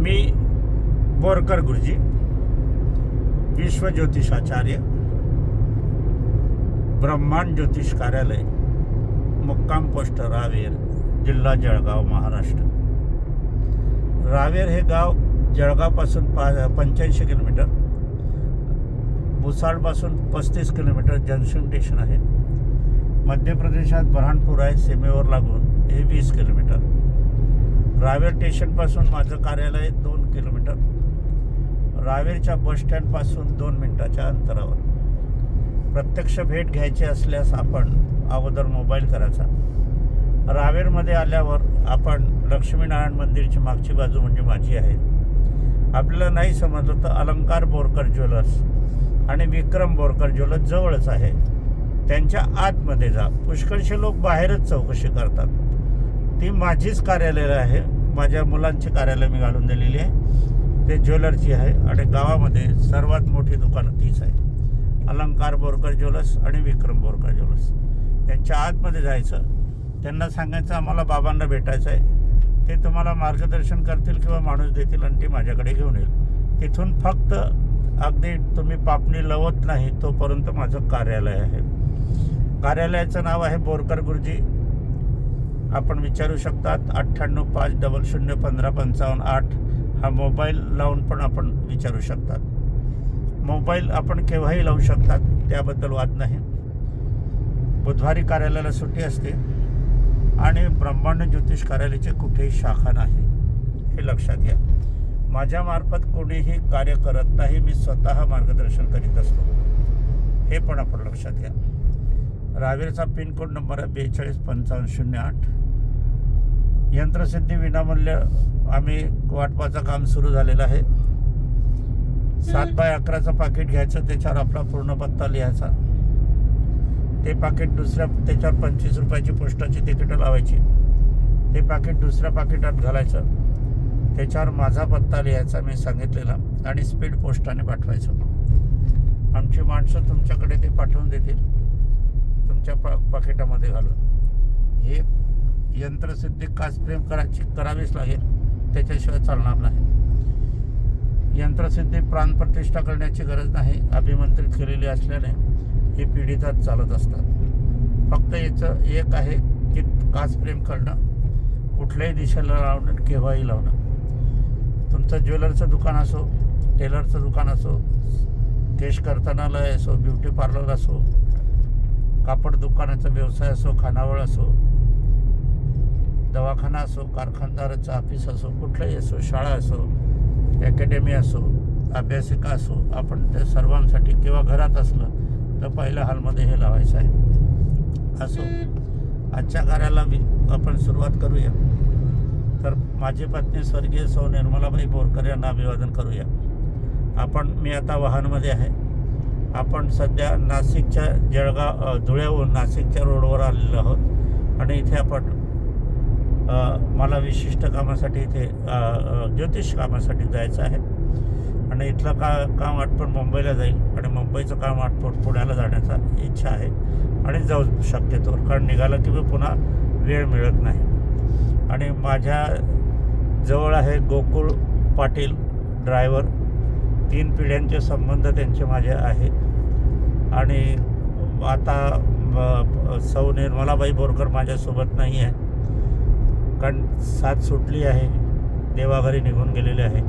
मी बोरकर गुरुजी विश्व ज्योतिषाचार्य ब्रह्मांड ज्योतिष कार्यालय मुक्काम पोस्ट रावेर जिल्हा जळगाव महाराष्ट्र. रावेर हे गाव जळगावपासून पा पंच्याऐंशी किलोमीटर भुसाळपासून पस्तीस किलोमीटर जंक्शन स्टेशन आहे. मध्य प्रदेशात बऱ्हाणपूर आहे सीमेवर लागून हे वीस किलोमीटर. रावेर स्टेशनपासून माझं कार्यालय दोन किलोमीटर. रावेरच्या बस स्टँडपासून दोन मिनटाच्या अंतरावर. प्रत्यक्ष भेट घ्यायची असल्यास आपण अगोदर मोबाईल करायचा. रावेरमध्ये आल्यावर आपण लक्ष्मीनारायण मंदिरची मागची बाजू म्हणजे माझी आहे. आपल्याला नाही समजलं तर अलंकार बोरकर ज्वेलर्स आणि विक्रम बोरकर ज्वेलर्स जवळच आहे. त्यांच्या आतमध्ये जा. पुष्कळशे लोक बाहेरच चौकशी करतात. ती माझीच कार्यालय आहे. माझ्या मुलांची कार्यालय मी घालून दिलेली आहे. ते ज्वेलरची आहे आणि गावामध्ये सर्वात मोठी दुकानं तीच आहे. अलंकार बोरकर ज्वेलर्स आणि विक्रम बोरकर ज्वेलर्स. यांच्या आतमध्ये जायचं. त्यांना सांगायचं आम्हाला बाबांना भेटायचं आहे ते तुम्हाला मार्गदर्शन करतील किंवा माणूस देतील आणि ती माझ्याकडे घेऊन येईल. तिथून फक्त अगदी तुम्ही पापणी लवत नाही तोपर्यंत माझं कार्यालय आहे. कार्यालयाचं नाव आहे बोरकर गुरुजी. आपण विचारू शकतात अठ्ठ्याण्णव पाच डबल शून्य पंधरा पंचावन्न आठ हा मोबाईल लावून पण आपण विचारू शकतात. मोबाईल आपण केव्हाही लावू शकतात त्याबद्दल वाद नाही. बुधवारी कार्यालयाला सुट्टी असते आणि ब्रह्मांड ज्योतिष कार्यालयाची कुठेही शाखा नाही. हे लक्षात घ्या. माझ्यामार्फत कोणीही कार्य करत नाही मी स्वतः मार्गदर्शन करीत असतो. हे पण आपण लक्षात घ्या. रावेरचा पिनकोड नंबर आहे बेचाळीस पंचावन्न शून्य आठ. यंत्रसिद्धी विनामूल्य आम्ही वाटपाचं काम सुरू झालेलं आहे. सात बाय अकराचं पाकिट घ्यायचं त्याच्यावर आपला पूर्ण पत्ता लिहायचा. ते पाकिट दुसऱ्या त्याच्यावर पंचवीस रुपयाची पोस्टाची तिकीटं लावायची. ते पाकिट दुसऱ्या पाकिटात घालायचं. त्याच्यावर माझा पत्ता लिहायचा मी सांगितलेला. आणि स्पीड पोस्टाने पाठवायचं. आमची माणसं तुमच्याकडे ते पाठवून देतील. आमच्या पा पाकिटामध्ये घालून. हे यंत्रसिद्धी काच प्रेम करायची करावीच लागेल. त्याच्याशिवाय चालणार नाही. यंत्रसिद्धी प्राणप्रतिष्ठा करण्याची गरज नाही अभिमंत्रित केलेली असल्याने ही पिढीजात चालत असतात. फक्त याचं एक आहे की काच प्रेम करणं कुठल्याही दिशेला लावणं केव्हाही लावणं. तुमचं ज्वेलरचं दुकान असो टेलरचं दुकान असो केश करतानालय असो ब्युटी पार्लर असो कापड दुकानाचा व्यवसाय असो खानावळ असो दवाखाना असो कारखानदाराचं ऑफिस असो कुठलंही असो शाळा असो अकॅडमी असो अभ्यासिका असो आपण त्या सर्वांसाठी किंवा घरात असलं तर पहिल्या हॉलमध्ये हे लावायचं आहे. असो. आजच्या कार्याला आपण सुरुवात करूया. तर माझी पत्नी स्वर्गीय सौ निर्मलाबाई बोरकर यांना अभिवादन करूया. आपण मी आता वाहनमध्ये आहे. आपण सध्या नाशिकच्या जळगाव धुळ्याहून नाशिकच्या रोडवर आलेलो आहोत. आणि इथे आपण मला विशिष्ट कामासाठी इथे ज्योतिष कामासाठी जायचं आहे. आणि इथलं का काम आटपून मुंबईला जाईल. आणि मुंबईचं काम आटपून पुण्याला जाण्याचा इच्छा आहे. आणि जाऊ शक्यतो कारण निघालं की मी पुन्हा वेळ मिळत नाही. आणि माझ्या जवळ आहे गोकुळ पाटील ड्रायव्हर. तीन पिढ्यांचे संबंध त्यांचे माझे आहे. आणि आता सौ निर्मलाबाई बोरकर माझ्यासोबत नाही आहे. कारण साथ सुटली आहे देवाघरी निघून गेलेले आहे.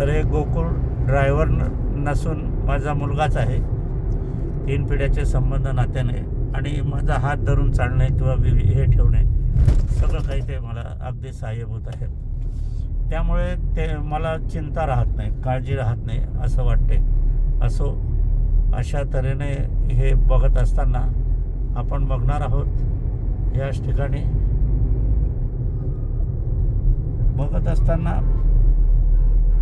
तर हे गोकुळ ड्रायव्हर नसून माझा मुलगाच आहे. तीन पिढ्याचे संबंध नात्याने आणि माझा हात धरून चालणे किंवा वि- हे ठेवणे सगळं काही ते मला अगदी सहाय्यभूत आहे. त्यामुळे ते मला चिंता राहत नाही काळजी राहत नाही असं वाटते असो अशा तऱ्हेने हे बघत असताना आपण बघणार आहोत. याच ठिकाणी बघत असताना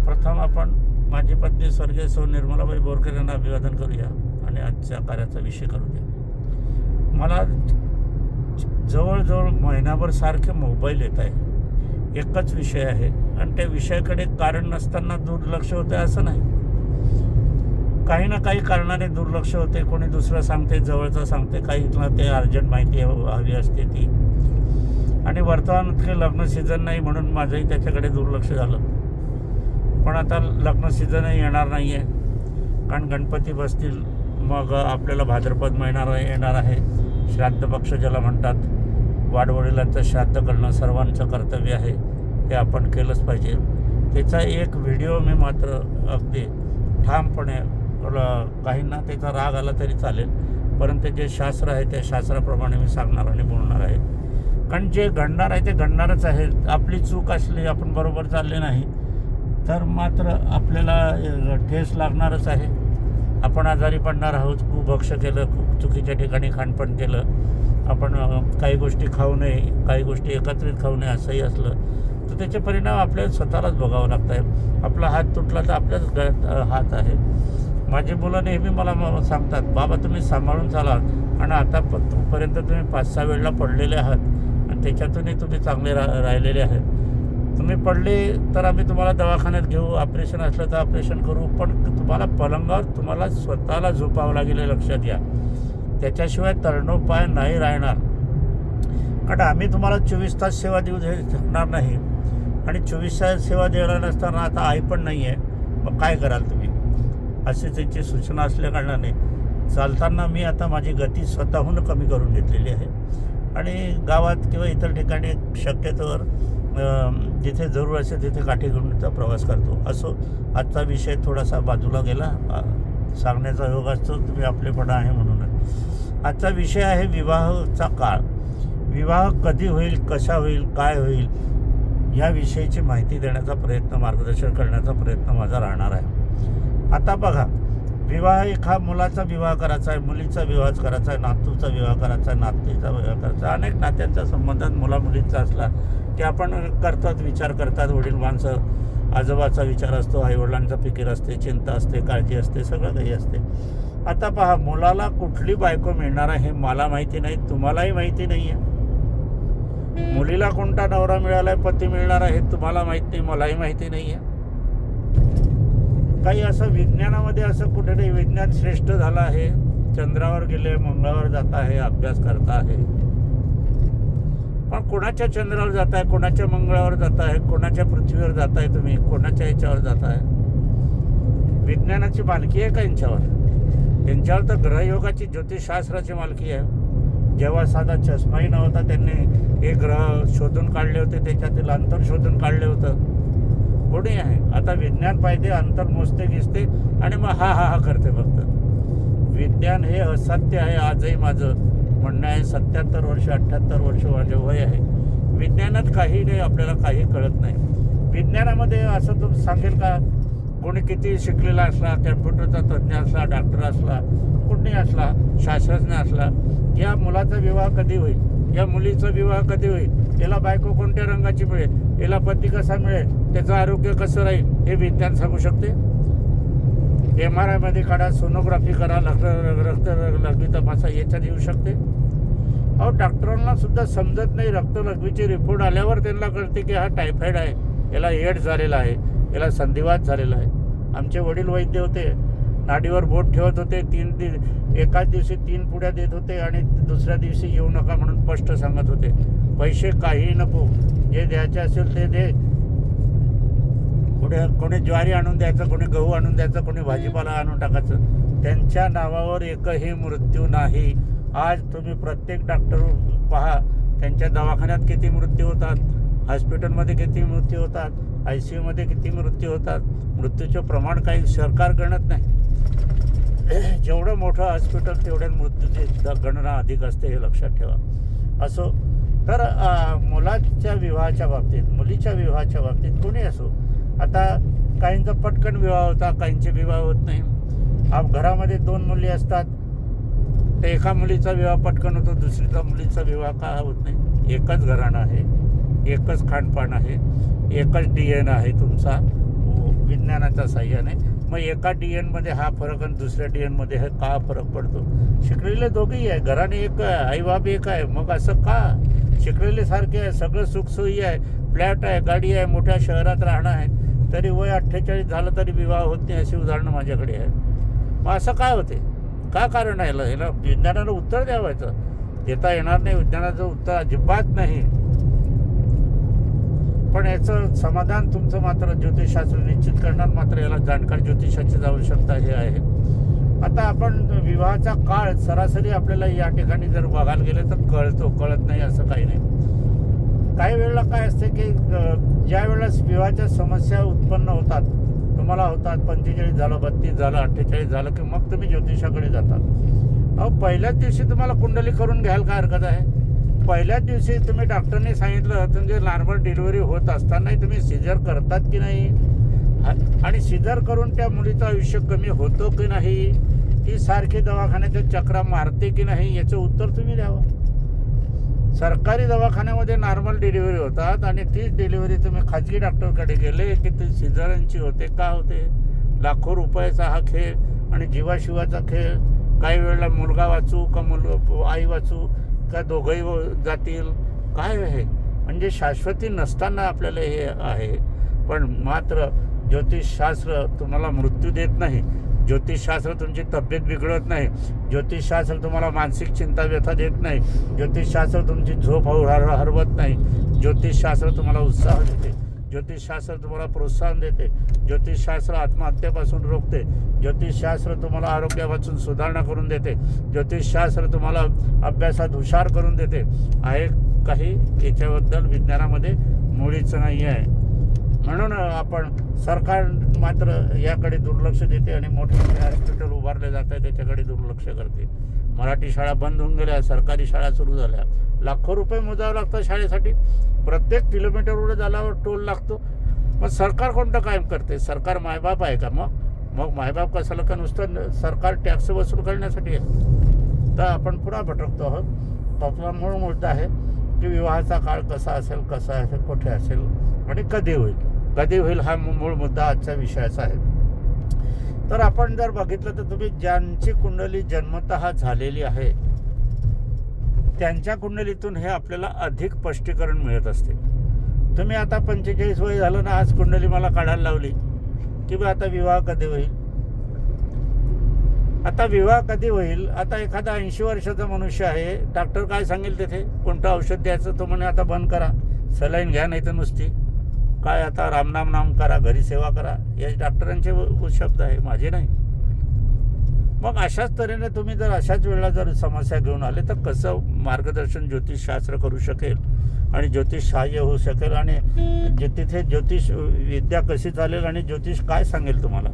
प्रथम आपण माझी पत्नी स्वर्गीय सौ निर्मलाबाई बोरकर यांना अभिवादन करूया आणि आजच्या कार्याचा विषय करू द्या. मला जवळजवळ महिनाभर सारखे मोबाईल येत आहे. एकच विषय आहे. आणि त्या विषयाकडे कारण नसताना दुर्लक्ष होतं असं नाही. काही ना काही कारणाने दुर्लक्ष होते कोणी दुसरं सांगते जवळचं सांगते काहीला ते अर्जंट माहिती हवी असते ती. आणि वर्तमानात लग्न सीझन नाही म्हणून माझंही त्याच्याकडे दुर्लक्ष झालं. पण आता लग्न सीझनही येणार नाही आहे कारण गणपती बसतील. मग आपल्याला भाद्रपद महिना येणार आहे. श्राद्ध पक्ष ज्याला म्हणतात. वाडवडिलांचं श्राद्ध करणं सर्वांचं कर्तव्य आहे. ते आपण केलंच पाहिजे. त्याचा एक व्हिडिओ मी मात्र अगदी ठामपणे काहींना त्याचा राग आला तरी चालेल. परंतु जे शास्त्र आहे त्या शास्त्राप्रमाणे मी सांगणार आणि बोलणार आहे. कारण जे घडणार आहे ते घडणारच आहे. आपली चूक असली आपण बरोबर चालले नाही तर मात्र आपल्याला ठेस लागणारच आहे. आपण आजारी पडणार आहोत खूप भक्ष केलं खूप चुकीच्या ठिकाणी खाणपण केलं. आपण काही गोष्टी खाऊ नये काही गोष्टी एकत्रित खाऊ नये असंही असलं. तर त्याचे परिणाम आपल्याला स्वतःलाच भोगावं लागत आहे. आपला हात तुटला तर आपल्याच गळ्यात हात आहे. माझी मुलं नेहमी मला म- सांगतात बाबा तुम्ही सांभाळून चाला आणि आता प- पर्यंत तुम्ही पाच सहा वेळेला पडलेले आहात आणि त्याच्यातूनही तुम्ही चांगले रा राहिलेले आहेत. तुम्ही पडले तर आम्ही तुम्हाला दवाखान्यात घेऊ ऑपरेशन असलं तर ऑपरेशन करू पण तुम्हाला पलंगावर तुम्हाला स्वतःला झोपावं लागेल लक्षात घ्या. त्याच्याशिवाय तरणोपाय नाही राहणार. कारण आम्ही तुम्हाला चोवीस तास सेवा देऊ दे शकणार नाही. आणि चोवीस तास सेवा देणार नसताना आता आई पण नाही आहे मग काय कराल तुम्ही? अशी त्यांची सूचना असल्याकारणाने चालताना मी आता माझी गती स्वतःहून कमी करून घेतलेली आहे. आणि गावात किंवा इतर ठिकाणी शक्यतोवर जिथे जरूर असेल तिथे काठी घेऊनचा प्रवास करतो. असो आजचा विषय थोडासा बाजूला गेला. सांगण्याचा योग असतो तुम्ही आपलेपणा आहे म्हणूनच. आजचा विषय आहे विवाहाचा काळ. विवाह कधी होईल कशा होईल काय होईल या विषयीची माहिती देण्याचा प्रयत्न मार्गदर्शन करण्याचा प्रयत्न माझा राहणार आहे. आता बघा विवाह हा मुलाचा विवाह करायचा आहे मुलीचा विवाह करायचा आहे नातूचा विवाह करायचा आहे नातीचा विवाह करायचा आहे. अनेक नात्यांच्या संबंधात मुला मुलींचा असला की आपण करतात विचार करतात वडील माणसं आजोबाचा विचार असतो आईवडिलांचा फिकीर असते चिंता असते काळजी असते सगळं काही असते. आता पहा मुलाला कुठली बायको मिळणार आहे हे मला माहिती नाही तुम्हालाही माहिती नाही आहे मुलीला कोणता नवरा मिळाला आहे पती मिळणार आहे तुम्हाला माहीत नाही मलाही माहिती नाही आहे काही असं विज्ञानामध्ये असं कुठेतरी विज्ञान श्रेष्ठ झालं आहे चंद्रावर गेले मंगळावर जात आहे अभ्यास करता आहे. पण कोणाच्या चंद्रावर जात आहे कोणाच्या मंगळावर जात आहे कोणाच्या पृथ्वीवर जात आहे तुम्ही कोणाच्या याच्यावर जात आहे? विज्ञानाची मालकी आहे का यांच्यावर? यांच्यावर तर ग्रहयोगाची ज्योतिषशास्त्राची मालकी आहे. जेव्हा साधा चष्माही नव्हता त्यांनी हे ग्रह शोधून काढले होते त्याच्यातील अंतर शोधून काढले होतं. कोणी आहे. आता विज्ञान पाहिजे अंतर मोजते गिसते आणि मग हा हा हा करते फक्त. विज्ञान हे असत्य आहे आजही माझं म्हणणं आहे. सत्याहत्तर वर्ष अठ्ठ्याहत्तर वर्ष माझे वय आहे. विज्ञानात काही नाही आपल्याला काही कळत नाही. विज्ञानामध्ये असं तो सांगेल का? कोणी किती शिकलेला असला कॅम्प्युटरचा तज्ज्ञ असला डॉक्टर असला कुणी असला शास्त्रज्ञ असला या मुलाचा विवाह कधी होईल? या मुलीचा विवाह कधी होईल? याला बायको कोणत्या रंगाची मिळेल? याला पती कसा मिळेल? त्याचं आरोग्य कसं राहील? हे विज्ञान सांगू शकते? एम आर आयमध्ये काढा सोनोग्राफी करा रक्त रक्त लघवी तपासा याच्यात येऊ शकते. अहो डॉक्टरांना सुद्धा समजत नाही रक्त लघवीचे रिपोर्ट आल्यावर त्यांना कळते की हा टायफॉईड आहे. याला एड झालेला आहे. याला संधिवात झालेला आहे. आमचे वडील वैद्य होते. नाडीवर बोट ठेवत होते तीन दि एकाच दिवशी तीन पुड्या देत होते आणि दुसऱ्या दिवशी येऊ नका म्हणून स्पष्ट सांगत होते. पैसे काही नको जे द्यायचे असेल ते दे. कोणी कोणी ज्वारी आणून द्यायचं कोणी गहू आणून द्यायचं कोणी भाजीपाला आणून टाकायचं. त्यांच्या नावावर एकही मृत्यू नाही. आज तुम्ही प्रत्येक डॉक्टर पहा त्यांच्या दवाखान्यात किती मृत्यू होतात हॉस्पिटलमध्ये किती मृत्यू होतात आय सी यूमध्ये किती मृत्यू होतात. मृत्यूचं प्रमाण काही सरकार गणत नाही. जेवढं मोठं हॉस्पिटल तेवढ्या मृत्यूची गणना अधिक असते हे लक्षात ठेवा. असो तर मुलाच्या विवाहाच्या बाबतीत मुलीच्या विवाहाच्या बाबतीत कोणी असो आता काहींचा पटकन विवाह होता काहींचे विवाह होत नाही. आप घरामध्ये दोन मुली असतात. तर एका मुलीचा विवाह पटकन होतो दुसरीचा मुलीचा विवाह का होत नाही? एकच घराणं आहे एकच खानपान आहे एकच डी एन आहे तुमचा. विज्ञानाच्या साह्याने. मग एका डी एनमध्ये हा फरक आणि दुसऱ्या डी एनमध्ये हे का फरक पडतो? शिकलेले दोघेही आहे. घराने एक आहे आईबाप एक आहे. मग असं का? शिकलेले सारखे आहे. सगळं सुखसोयी आहे. फ्लॅट आहे गाडी आहे मोठ्या शहरात राहणं आहे. तरी वय अठ्ठेचाळीस झालं तरी विवाह होत नाही अशी उदाहरणं माझ्याकडे आहे मग असं काय होते? का कारण आहे? याला याला विज्ञानाला उत्तर द्यावायचं. देता येणार नाही. विज्ञानाचं उत्तर अजिबात नाही. पण याचं समाधान तुमचं मात्र ज्योतिषशास्त्र निश्चित करणार मात्र याला जाणकार ज्योतिषाची आवश्यकता हे आहे. आता आपण विवाहाचा काळ सरासरी आपल्याला या ठिकाणी जर बघायला गेलं तर कळतो कळत नाही असं काही नाही. काही वेळेला काय असते की ज्या वेळेस विवाहाच्या समस्या उत्पन्न होतात तुम्हाला होतात पंचेचाळीस झालं बत्तीस झालं अठ्ठेचाळीस झालं की मग तुम्ही ज्योतिषाकडे जातात अहो पहिल्याच दिवशी तुम्हाला कुंडली करून घ्यायला काय हरकत आहे? पहिल्याच दिवशी तुम्ही डॉक्टरने सांगितलं तुमचे नॉर्मल डिलिव्हरी होत असतानाही तुम्ही सिजर करतात की नाही? आणि सिजर करून त्या मुलीचं आयुष्य कमी होतं की नाही? ती सारखी दवाखान्याच्या चक्रा मारते की नाही? याचं उत्तर तुम्ही द्यावं. सरकारी दवाखान्यामध्ये नॉर्मल डिलिव्हरी होतात आणि तीच डिलिव्हरी तुम्ही खाजगी डॉक्टरकडे गेले की ती सिझरांची होते का होते? लाखो रुपयाचा हा खेळ आणि जीवाशिवाचा खेळ. काही वेळेला मुलगा वाचू का मुल आई वाचू? का दोघंही जातील? काय आहे? म्हणजे शाश्वती नसताना आपल्याला हे आहे पण मात्र ज्योतिषशास्त्र तुम्हाला मृत्यू देत नाही. ज्योतिषशास्त्र तुमची तब्येत बिघडत नाही. ज्योतिषशास्त्र तुम्हाला मानसिक चिंता व्यथा देत नाही. ज्योतिषशास्त्र तुमची झोप हर हरवत नाही. ज्योतिषशास्त्र तुम्हाला उत्साह देते. ज्योतिषशास्त्र तुम्हाला प्रोत्साहन देते ज्योतिषशास्त्र आत्महत्येपासून रोखते ज्योतिषशास्त्र तुम्हाला आरोग्यापासून सुधारणा करून देते ज्योतिषशास्त्र तुम्हाला अभ्यासात हुशार करून देते. आहे काही याच्याबद्दल विज्ञानामध्ये मुळीच नाही आहे म्हणून आपण सरकार मात्र याकडे दुर्लक्ष देते आणि मोठे मोठे हॉस्पिटल उभारले जात आहे त्याच्याकडे दुर्लक्ष करते. मराठी शाळा बंद होऊन गेल्या सरकारी शाळा सुरू झाल्या. लाखो रुपये मोजावं लागतं शाळेसाठी. प्रत्येक किलोमीटरवर झाल्यावर टोल लागतो. मग सरकार कोणतं कायम करते? सरकार मायबाप आहे का मग? मग मायबाप कशाला? का नुसतं सरकार टॅक्स वसूल करण्यासाठी आहे? तर आपण पुन्हा भटकतो आहोत. तो आपला मूळ मुद्दा आहे की विवाहाचा काळ कसा असेल कसा असेल कुठे असेल आणि कधी होईल? कधी होईल हा मूळ मुद्दा आजच्या विषयाचा आहे. तर आपण जर बघितलं तर तुम्ही ज्यांची कुंडली जन्मतः झालेली आहे त्यांच्या कुंडलीतून हे आपल्याला अधिक स्पष्टीकरण मिळत असते. तुम्ही आता पंचेचाळीस वय झालं ना आज कुंडली मला काढायला लावली की बा आता विवाह कधी होईल? आता विवाह कधी होईल? आता एखादा ऐंशी वर्षाचा मनुष्य आहे डॉक्टर काय सांगेल तिथे? कोणतं औषध द्यायचं? तो म्हणे आता बंद करा. सलाईन घ्या नाही तर नुसती. काय आता रामनाम नाम करा घरी सेवा करा या डॉक्टरांचे शब्द आहे माझे नाही. मग अशाच तऱ्हेने तुम्ही जर अशाच वेळेला जर समस्या घेऊन आले तर कसं मार्गदर्शन ज्योतिषशास्त्र करू शकेल? आणि ज्योतिष सहाय्य होऊ शकेल? आणि जे तिथे ज्योतिष विद्या कशी चालेल आणि ज्योतिष काय सांगेल तुम्हाला?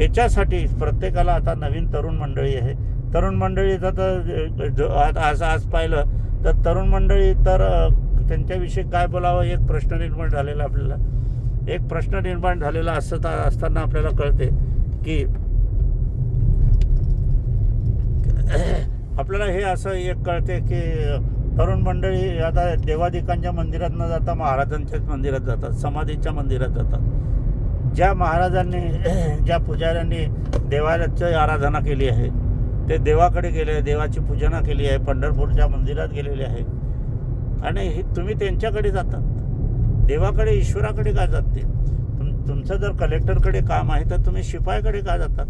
याच्यासाठी प्रत्येकाला आता नवीन तरुण मंडळी आहे. तरुण मंडळी तर जो आज आज आज पाहिलं तर तरुण मंडळी तर त्यांच्याविषयी काय बोलावं एक प्रश्न निर्माण झालेला आपल्याला. एक प्रश्न निर्माण झालेला असता असताना आपल्याला कळते की आपल्याला हे असं एक कळते की तरुण मंडळी आता देवादिकांच्या मंदिरात न जाता महाराजांच्याच मंदिरात जातात समाधीच्या मंदिरात जातात. ज्या महाराजांनी ज्या पुजाऱ्यांनी देवाची आराधना केली आहे ते देवाकडे गेले देवाची पूजना केली आहे पंढरपूरच्या मंदिरात गेलेले आहे. आणि हे तुम्ही त्यांच्याकडे जातात. देवाकडे ईश्वराकडे का जाते तुम तुमचं जर कलेक्टरकडे काम आहे तर तुम्ही शिपायाकडे का जातात?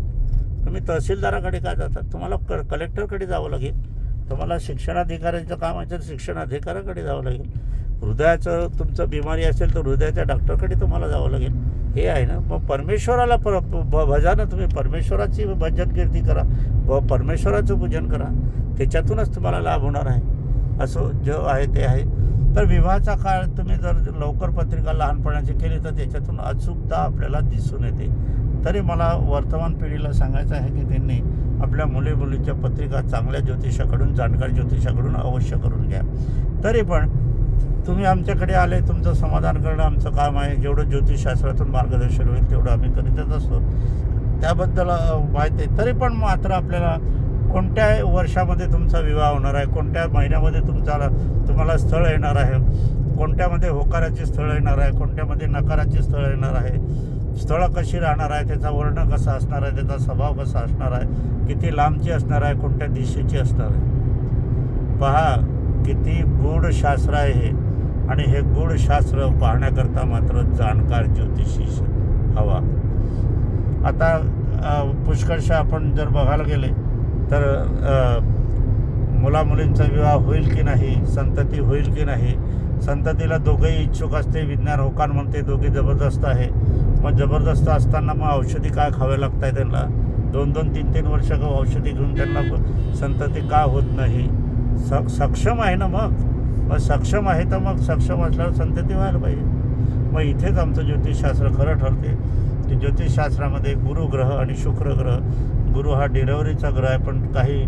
तुम्ही तहसीलदाराकडे का जातात? तुम्हाला क कलेक्टरकडे जावं लागेल. तुम्हाला शिक्षणाधिकाऱ्यांचं काम आहे तर शिक्षणाधिकाऱ्याकडे जावं लागेल. हृदयाचं तुमचं बिमारी असेल तर हृदयाच्या डॉक्टरकडे तुम्हाला जावं लागेल. हे आहे ना? मग परमेश्वराला पर भ- भजा ना तुम्ही परमेश्वराची भजन कीर्ती करा. व परमेश्वराचं पूजन करा. त्याच्यातूनच तुम्हाला लाभ होणार आहे. असं जो आहे ते आहे. तर विवाहाचा काळ तुम्ही जर लवकर पत्रिका लहानपणाची केली तर त्याच्यातून अचूकता आपल्याला दिसून येते. तरी मला वर्तमान पिढीला सांगायचं आहे की त्यांनी आपल्या मुली मुलीच्या पत्रिका चांगल्या ज्योतिषाकडून जाणकार ज्योतिषाकडून अवश्य करून घ्या. तरी पण तुम्ही आमच्याकडे आले तुमचं समाधान करणं आमचं काम आहे. जेवढं ज्योतिषशास्त्रातून मार्गदर्शन होईल तेवढं आम्ही करीतच असतो. त्याबद्दल माहिती आहे. तरी पण मात्र आपल्याला कोणत्या वर्षामध्ये तुमचा विवाह होणार आहे? कोणत्या महिन्यामध्ये तुमचा तुम्हाला स्थळ येणार आहे? कोणत्यामध्ये होकाराची स्थळ येणार आहे? कोणत्यामध्ये नकाराची स्थळ येणार आहे? स्थळं कशी राहणार आहे? त्याचा वर्ण कसा असणार आहे? त्याचा स्वभाव कसा असणार आहे? किती लांबची असणार आहे? कोणत्या दिशेची असणार आहे? पहा किती गूढ शास्त्र आहे हे. आणि हे गूढ शास्त्र पाहण्याकरता मात्र जाणकार ज्योतिषी हवा. आता पुष्कळशा आपण जर बघायला गेले तर मुलामुलींचा विवाह होईल की नाही संतती होईल की नाही संततीला दोघेही इच्छुक असते विज्ञान होकान म्हणते दोघे जबरदस्त आहे. मग जबरदस्त असताना मग औषधी काय खावे लागत आहे त्यांना? दोन दोन तीन तीन वर्ष औषधी घेऊन त्यांना संतती का होत नाही? स सक्षम आहे ना मग? मग सक्षम आहे तर मग सक्षम असल्यावर संतती व्हायला पाहिजे. मग इथेच आमचं ज्योतिषशास्त्र खरं ठरते की ज्योतिषशास्त्रामध्ये गुरुग्रह आणि शुक्रग्रह गुरु हा डिलेवरीचा ग्रह आहे पण काही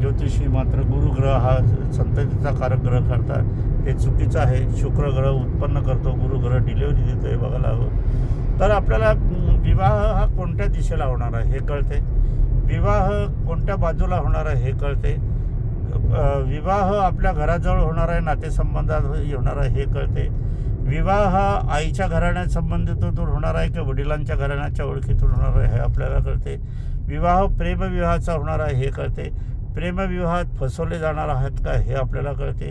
ज्योतिषी मात्र गुरुग्रह हा संततीचा कारक ग्रह करतात. हे चुकीचं आहे. शुक्र ग्रह उत्पन्न करतो गुरुग्रह डिलेवरी देतो हे बघायला हवं. तर आपल्याला विवाह हा कोणत्या दिशेला होणार आहे हे कळते. विवाह कोणत्या बाजूला होणार आहे हे कळते. विवाह आपल्या घराजवळ होणार आहे नातेसंबंधात होणार आहे हे कळते. विवाह हा आईच्या घराण्यासंबंधितून होणार आहे किंवा वडिलांच्या घराण्याच्या ओळखीतून होणार आहे हे आपल्याला कळते. विवाह प्रेमविवाहाचा होणार आहे हे कळते. प्रेमविवाहात फसवले जाणार आहेत का हे आपल्याला कळते.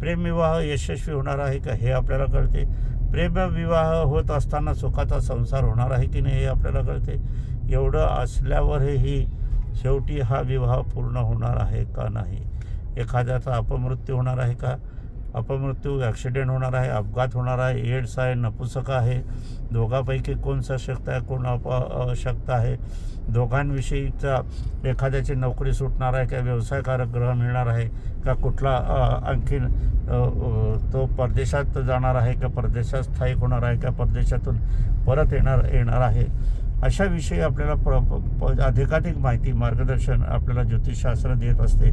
प्रेमविवाह यशस्वी होणार आहे का हे आपल्याला कळते. प्रेमविवाह होत असताना सुखाचा संसार होणार आहे की नाही हे आपल्याला कळते. एवढं असल्यावरही शेवटी हा विवाह पूर्ण होणार आहे का नाही? एखाद्याचा अपमृत्यू होणार आहे का? अपमृत्यू ॲक्सिडेंट होणार आहे अपघात होणार आहे एड्स आहे नपुसक आहे. दोघांपैकी कोण सशक्त आहे कोण अप अशक्त आहे? दोघांविषयीचा एखाद्याची नोकरी सुटणार आहे का व्यवसायकारक ग्रह मिळणार आहे का कुठला आणखीन तो परदेशात जाणार आहे का परदेशात स्थायिक होणार आहे का परदेशातून परत येणार येणार आहे? अशा विषयी आपल्याला प्र प- अधिकाधिक माहिती मार्गदर्शन आपल्याला ज्योतिषशास्त्र देत असते.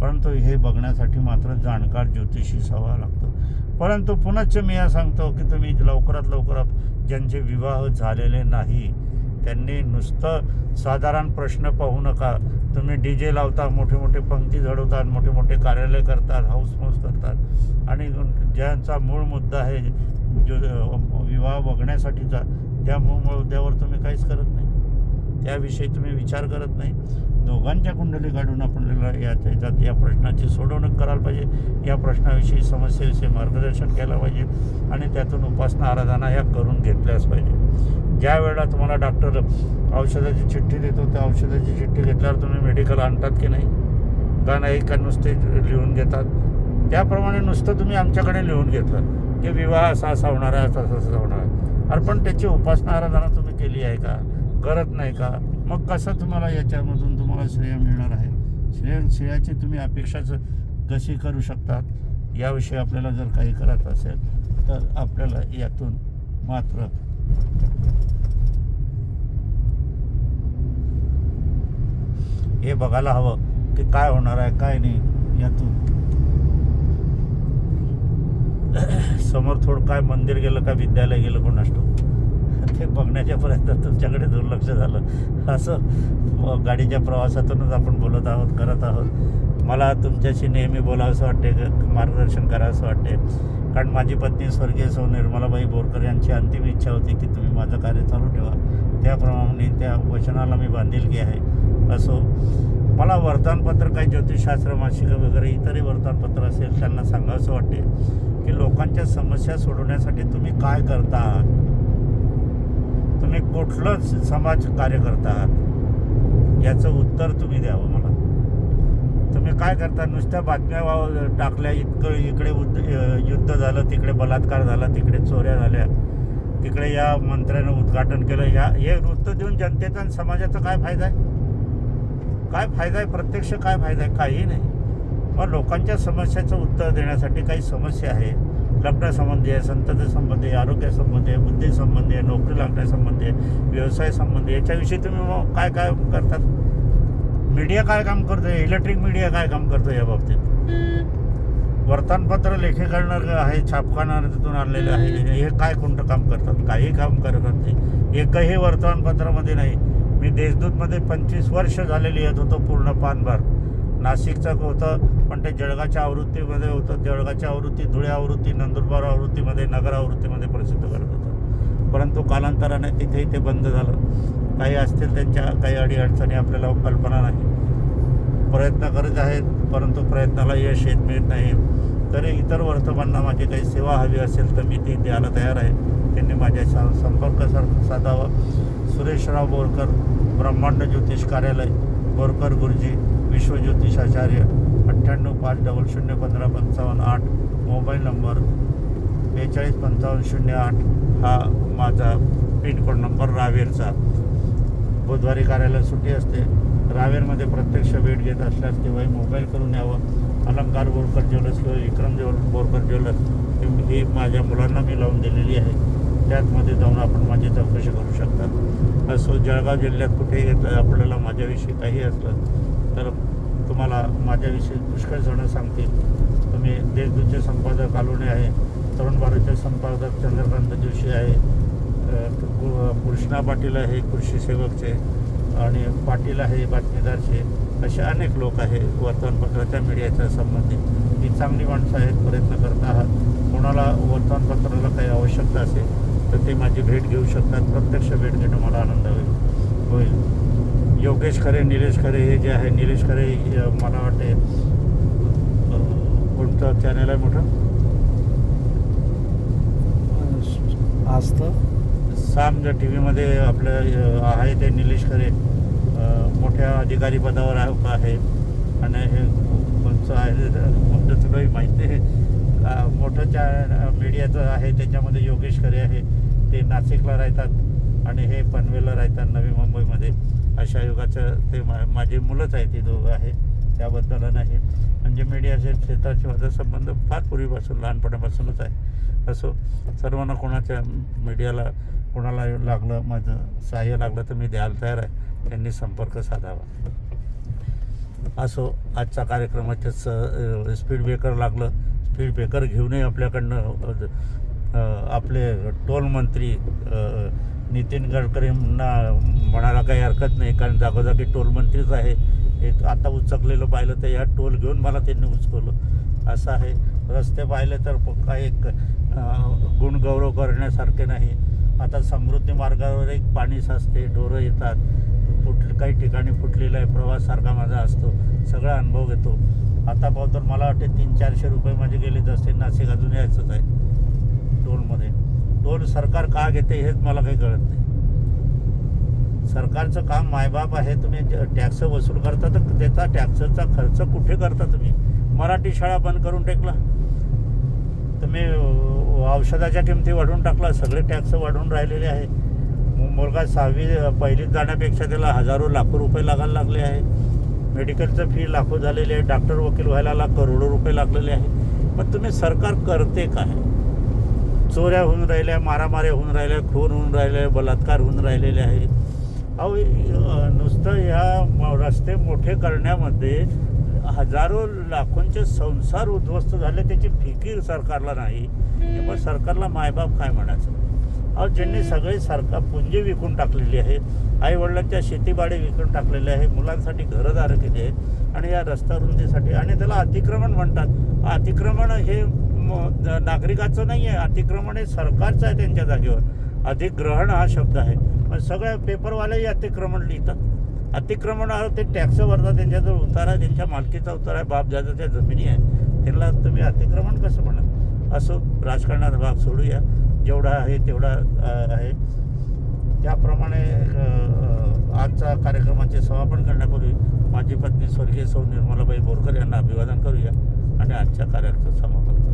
परंतु हे बघण्यासाठी मात्र जाणकार ज्योतिषीच हवा लागतो. परंतु पुनश्च मी या सांगतो की तुम्ही लवकरात लवकर ज्यांचे विवाह झालेले नाही त्यांनी नुसतं साधारण प्रश्न पाहू नका. तुम्ही डी जे लावता मोठे मोठे पंक्ती झडवतात मोठे मोठे कार्यालय करतात हाऊसमौस करतात. आणि ज्यांचा मूळ मुद्दा आहे जो विवाह बघण्यासाठीचा त्या मूळ मुद्द्यावर तुम्ही काहीच करत नाही. त्याविषयी तुम्ही विचार करत नाही. दोघांच्या कुंडली काढून आपण या त्याच्यात या प्रश्नाची सोडवणूक करायला पाहिजे. या प्रश्नाविषयी समस्येविषयी मार्गदर्शन केलं पाहिजे आणि त्यातून उपासना आराधना या करून घेतल्याच पाहिजे. ज्या वेळेला तुम्हाला डॉक्टर औषधाची चिठ्ठी देतो त्या औषधाची चिठ्ठी घेतल्यावर तुम्ही मेडिकल आणतात की नाही? का नाही? का नुसते लिहून घेतात? त्याप्रमाणे नुसतं तुम्ही आमच्याकडे लिहून घेतलं की विवाह असा असा होणार आहे असा असा होणार आहे. अरे पण त्याची उपासना आराधना तुम्ही केली आहे का? करत नाही का? मग कसं तुम्हाला याच्यामधून तुम्हाला श्रेय मिळणार आहे? श्रेय श्रेयाची तुम्ही अपेक्षाच कशी करू शकतात? याविषयी आपल्याला जर काही करत असेल तर आपल्याला यातून मात्र हे बघायला हवं की काय होणार आहे काय नाही यातून समोर थोडं काय मंदिर गेलं काय विद्यालय गेलं कोण असतो? ते बघण्याच्या प्रयत्नात तुमच्याकडे दुर्लक्ष झालं. असं गाडीच्या प्रवासातूनच आपण बोलत आहोत करत आहोत. मला तुमच्याशी नेहमी बोलावंसं वाटते क- मार्गदर्शन करावंसं वाटते कारण माझी पत्नी स्वर्गीय सौ निर्मलाबाई बोरकर यांची अंतिम इच्छा होती की तुम्ही माझं कार्य चालू ठेवा. त्याप्रमाणे त्या वचनाला मी बांधिलकी आहे. असो मला वर्तमानपत्र काही ज्योतिषशास्त्र मासिकं वगैरे इतरही वर्तमानपत्र असेल त्यांना सांगावंसं वाटते की लोकांच्या समस्या सोडवण्यासाठी तुम्ही काय करता आहात तुम्ही कुठलं समाज कार्य करता आहात याचं उत्तर तुम्ही द्यावं मला. तुम्ही काय करता? नुसत्या बातम्या टाकल्या इतकं इकडे उद्ध युद्ध झालं तिकडे बलात्कार झाला तिकडे चोऱ्या झाल्या तिकडे या मंत्र्यानं उद्घाटन केलं या हे वृत्त देऊन जनतेचा आणि समाजाचा काय फायदा आहे? काय फायदा आहे? प्रत्यक्ष काय फायदा आहे? काही नाही. मग लोकांच्या समस्याचं उत्तर देण्यासाठी काही समस्या आहे. लग्नासंबंधी आहे संततेसंबंधी आहे आरोग्यासंबंधी आहे बुद्धीसंबंधी आहे नोकरी लागण्यासंबंधी आहे व्यवसायासंबंधी याच्याविषयी तुम्ही मग काय काय करतात? मीडिया काय काम करतोय? इलेक्ट्रिक मीडिया काय काम करतो या बाबतीत? वर्तमानपत्र लेखीकरण आहे छापखाना तिथून आणलेलं आहे. हे काय कोणतं काम करतात? काही काम करत नाही. एकही वर्तमानपत्रामध्ये नाही. मी देशदूतमध्ये पंचवीस वर्ष झालेली येत होतो पूर्ण पानभर. नाशिकचं होतं पण ते जळगावच्या आवृत्तीमध्ये होतं. जळगावच्या आवृत्ती धुळे आवृत्ती नंदुरबार आवृत्तीमध्ये नगर आवृत्तीमध्ये प्रसिद्ध करत होतं. परंतु कालांतराने तिथेही ते बंद झालं. काही असतील त्यांच्या काही अडीअडचणी आपल्याला कल्पना नाही. प्रयत्न करत आहेत परंतु प्रयत्नाला यश येत मिळत नाही. तरी इतर वर्तमानांना माझी काही सेवा हवी असेल तर मी ती द्यायला तयार आहे. त्यांनी माझ्या संपर्क सा साधावा. सुरेशराव बोरकर ब्रह्मांड ज्योतिष कार्यालय बोरकर गुरुजी. विश्वज्योतिष आचार्य अठ्ठ्याण्णव पाच डबल शून्य पंधरा पंचावन्न आठ मोबाईल नंबर बेचाळीस पंचावन्न शून्य आठ हा माझा पिनकोड नंबर रावेरचा. बुधवारी कार्यालय सुट्टी असते. रावेरमध्ये प्रत्यक्ष भेट घेत असल्यास तेव्हाही मोबाईल करून यावं. अलंकार बोरकर ज्वेलर्स किंवा विक्रम ज्वेल बोरकर ज्वेलर्स ही- ही माझ्या मुलांना मी लावून दिलेली आहे. त्यातमध्ये जाऊन आपण माझी चौकशी करू शकता. असो जळगाव जिल्ह्यात कुठेही आपल्याला माझ्याविषयी काही असलं तर तुम्हाला माझ्याविषयी पुष्कळ जणं सांगतील. तुम्ही देशदूतचे संपादक आलोने आहे तरुण भारतचे संपादक चंद्रकांत जोशी आहे कु- कृष्णा पाटील आहे कृषी सेवकचे आणि पाटील आहे बातमीदारचे असे अनेक लोक आहे वर्तमानपत्राच्या मीडियाच्या संबंधित ही चांगली माणसं आहेत प्रयत्न करत आहात. कोणाला वर्तमानपत्राला काही आवश्यकता असेल तर ते माझी भेट घेऊ शकतात. प्रत्यक्ष भेट घेणं मला आनंद होईल. होईल. योगेश खरे निलेश खरे हे जे आहे निलेश खरे मला वाटते कोणतं चॅनल आहे मोठं? असतं साम ज्या टी व्हीमध्ये आपलं आहे ते निलेश खरे. मोठ्या अधिकारी पदावर आहे आणि हे कोणचं आहे कोणतं तुलाही माहिती आहे मोठं त्या मीडियाचं आहे त्याच्यामध्ये योगेश खरे आहे. ते नाशिकला राहतात. आणि हे पनवेलला राहतात नवी मुंबईमध्ये. अशा युगाचं ते मा माझी मुलंच आहे ती दोघं आहे त्याबद्दल नाही. म्हणजे मीडियाच्या क्षेत्राशी माझा संबंध फार पूर्वीपासून लहानपणापासूनच आहे. असो सर्वांना कोणाच्या मीडियाला कोणाला लागलं माझं सहाय्य लागलं तर मी द्यायला तयार आहे. त्यांनी संपर्क साधावा. असो आजच्या कार्यक्रमाच्या स स्पीड ब्रेकर लागलं. स्पीड ब्रेकर घेऊनही आपल्याकडनं आपले टोल मंत्री नितीन गडकरींना म्हणायला काही हरकत नाही कारण जागोजागी टोलमंत्रीच आहे. एक आता उचकलेलं पाहिलं तर या टोल घेऊन मला त्यांनी उचकवलं. असं आहे. रस्ते पाहिले तर काही एक, गुणगौरव करण्यासारखे नाही. आता समृद्धी मार्गावर एक पाणी साचते ढोरं येतात. फुट काही ठिकाणी फुटलेला आहे प्रवास सारखा माझा असतो. सगळा अनुभव घेतो. आता पाहतो तर मला वाटते तीन चारशे रुपये माझे गेलेच असते नाशिक अजून यायचंच आहे. सरकार का घेते हेच मला काही कळत नाही. सरकारचं काम मायबाप आहे तुम्ही टॅक्स वसूल करता तर त्याचा टॅक्सचा खर्च कुठे करता तुम्ही? मराठी शाळा बंद करून टेकला. तुम्ही औषधाच्या किमती वाढवून टाकला सगळे टॅक्स वाढवून राहिलेले आहे. मुलगा सहावी पहिलीत जाण्यापेक्षा त्याला हजारो लाखो रुपये लागायला लागले आहे. मेडिकलचं फी लाखो झालेली आहे डॉक्टर वकील व्हायला करोडो रुपये लागलेले आहे. पण तुम्ही सरकार करते काय? चोऱ्या होऊन राहिल्या मारामाऱ्या होऊन राहिल्या खून होऊन राहिले बलात्कार होऊन राहिलेले आहे. अहो नुसतं ह्या म- रस्ते मोठे करण्यामध्ये हजारो लाखोंचे संसार उद्ध्वस्त झाले त्याची फिकीर सरकारला नाही. मग सरकारला मायबाप काय म्हणायचं? अहो ज्यांनी सगळे सरकार पुंजी विकून टाकलेली आहे आई वडिलांच्या शेतीबाडी विकून टाकलेले आहे मुलांसाठी घरंदार केली आहेत आणि या रस्ता रुंदीसाठी आणि त्याला अतिक्रमण म्हणतात. अतिक्रमण हे नागरिकाचं नाही आहे अतिक्रमण हे सरकारचं आहे त्यांच्या जागेवर. अधिग्रहण हा शब्द आहे. पण सगळ्या पेपरवालेही अतिक्रमण लिहितात. अतिक्रमण हा ते टॅक्स भरतात त्यांच्याजवळ उतारा आहे त्यांच्या मालकीचा उतारा आहे बापजादाच्या जमिनी आहे. त्यांना तुम्ही अतिक्रमण कसं म्हणा असो राजकारणाचा भाग सोडूया. जेवढा आहे तेवढा आहे. त्याप्रमाणे आजचा कार्यक्रमाचे समापन करण्यापूर्वी माझी पत्नी स्वर्गीय सौ निर्मलाबाई बोरकर यांना अभिवादन करूया आणि आजच्या कार्याचं समापन करू